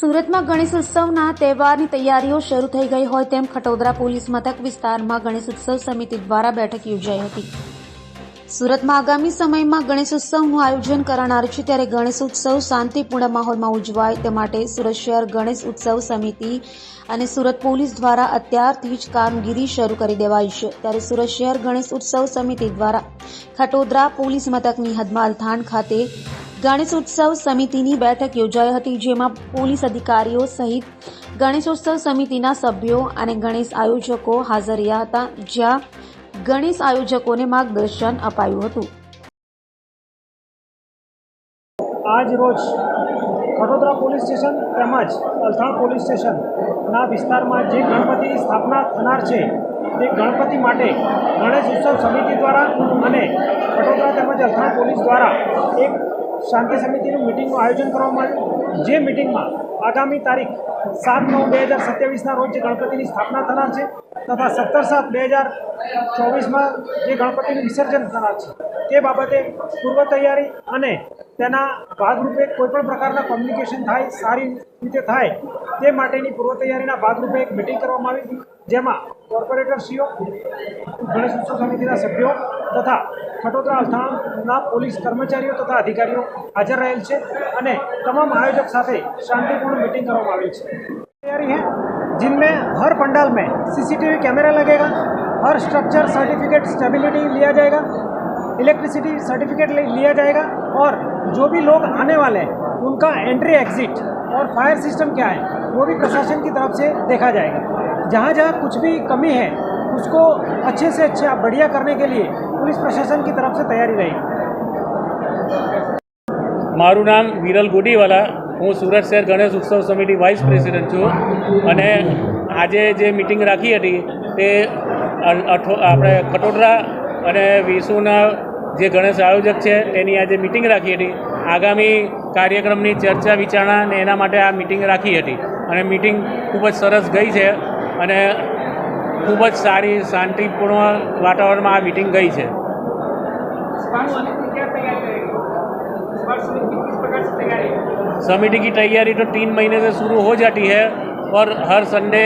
સુરતમાં ગણેશ ઉત્સવના તહેવારની તૈયારીઓ શરૂ થઈ ગઈ હોય તેમ ખટોદરા પોલીસ મથક વિસ્તારમાં ગણેશ ઉત્સવ સમિતિ દ્વારા બેઠક યોજાઈ હતી. સુરતમાં આગામી સમયમાં ગણેશ ઉત્સવનું આયોજન કરનાર છે ત્યારે ગણેશ ઉત્સવ શાંતિપૂર્ણ માહોલમાં ઉજવાય તે માટે સુરત શહેર ગણેશ ઉત્સવ સમિતિ અને સુરત પોલીસ દ્વારા અત્યારથી જ કામગીરી શરૂ કરી દેવાઈ છે. ત્યારે સુરત શહેર ગણેશ ઉત્સવ સમિતિ દ્વારા ખટોદરા પોલીસ મથકની હદમાલથાણ ખાતે ગણેશ ઉત્સવ સમિતિની બેઠક યોજાઈ હતી, જેમાં પોલીસ અધિકારીઓ સહિત ગણેશોત્સવ સમિતિના સભ્યો અને ગણેશ આયોજકો હાજર રહ્યા હતા, જ્યાં ગણેશ આયોજકોને માર્ગદર્શન અપાયું હતું. આજ રોજ વડોદરા પોલીસ સ્ટેશન તેમજ અલથાણ પોલીસ સ્ટેશનના વિસ્તારમાં જે ગણપતિની સ્થાપના થનાર છે, તે ગણપતિ માટે ગણેશ ઉત્સવ સમિતિ દ્વારા અને વડોદરા તેમજ અલથાણ પોલીસ દ્વારા એક શાંતિ સમિતિનું મિટિંગનું આયોજન કરવામાં આવ્યું. જે મિટિંગમાં આગામી તારીખ સાત નવ બે હજાર સત્યાવીસના રોજ જે ગણપતિની સ્થાપના થનાર છે તથા સત્તર સાત બે હજાર ચોવીસમાં જે ગણપતિનું વિસર્જન થનાર છે. તે બાબતે પૂર્વ તૈયારી અને તેના ભાગરૂપે કોઈપણ પ્રકારના કોમ્યુનિકેશન થાય સારી રીતે થાય તે માટેની પૂર્વ તૈયારીના ભાગરૂપે એક મિટિંગ કરવામાં આવી હતી જેમાં કોર્પોરેટરશ્રીઓ ગણેશ ઉત્સવ સમિતિના સભ્યો તથા ખટોદરા અલથાણના પોલીસ કર્મચારીઓ તથા અધિકારીઓ હાજર રહેલ છે અને તમામ આયોજક સાથે શાંતિપૂર્ણ मीटिंग કરવામાં આવેલ છે तैयारी है जिनमें हर पंडाल में सीसीटीवी कैमरा लगेगा हर स्ट्रक्चर सर्टिफिकेट स्टेबिलिटी लिया जाएगा इलेक्ट्रिसिटी सर्टिफिकेट लिया जाएगा और जो भी लोग आने वाले हैं उनका एंट्री एग्जिट और फायर सिस्टम क्या है वो भी प्रशासन की तरफ से देखा जाएगा जहाँ जहाँ कुछ भी कमी है उसको अच्छे से अच्छे बढ़िया करने के लिए पुलिस प्रशासन की तरफ से तैयारी रहेगी મારું નામ વિરલ ગોડીવાલા હું સુરત શહેર ગણેશ ઉત્સવ સમિતિ વાઇસ પ્રેસિડન્ટ છું અને આજે જે મિટિંગ રાખી હતી તે અ- અઠો આપણે ખટોદરા અને વિશુના જે ગણેશ આયોજક છે તેની આજે મિટિંગ રાખી હતી આગામી કાર્યક્રમની ચર્ચા વિચારણા અને એના માટે આ મિટિંગ રાખી હતી અને મિટિંગ ખૂબ જ સરસ ગઈ છે અને ખૂબ જ સારી શાંતિપૂર્ણ વાતાવરણમાં આ મિટિંગ ગઈ છે समिति की तैयारी तो तीन महीने से शुरू हो जाती है और हर संडे